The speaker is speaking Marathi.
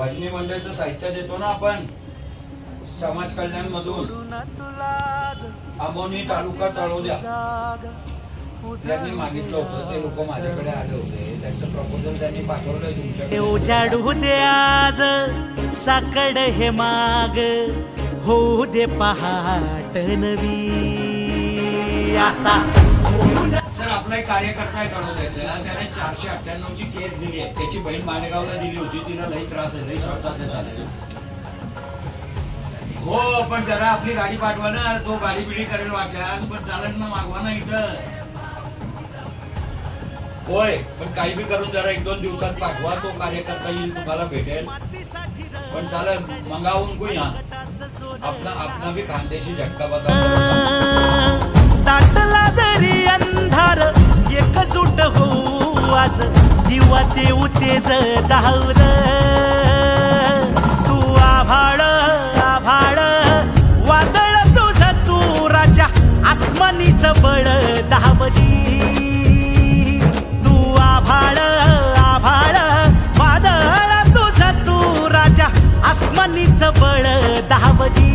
रुपयाचं साहित्य देतो ना आपण. समाज कल्याण मधून. आमोनी तालुका तळोद्या त्यांनी मागितलं होतं ते लोक माझ्याकडे आले होते. त्यांचं प्रपोजल त्यांनी पाठवलंय तुमच्याकडे. उजाडू दे आज. साकड हे माग. होऊ दे पहाट नवी. आता. सर आपला एक कार्यकर्ता आहे तळोद्याचा त्याने चारशे अठ्ठ्याण्णव ची केस दिली आहे. त्याची बहीण मालेगावला दिली होती. तिला लई त्रास आहे. लई श्वासाचे झाले. हो पण जरा आपली गाडी पाठवा ना. तो गाडी बिडी करेल वाटल्यास. पण चालत ना मागवा ना इथं. होय पण काही बी करून जरा एक दोन दिवसात पाठवा. तो कार्यकर्ता येईल तुम्हाला भेटेल. पण चालेल मंगावून को आपला आपला बी खानदेशी झटका बघा. ते उतेज तेज धावल तू आभाळ आभाळ. वादळ तुझ तू राजा आसमानीच बळ दावली तू आभाळ आभाळ. वादळ तुझ तू राजा आसमानीच बळ दावली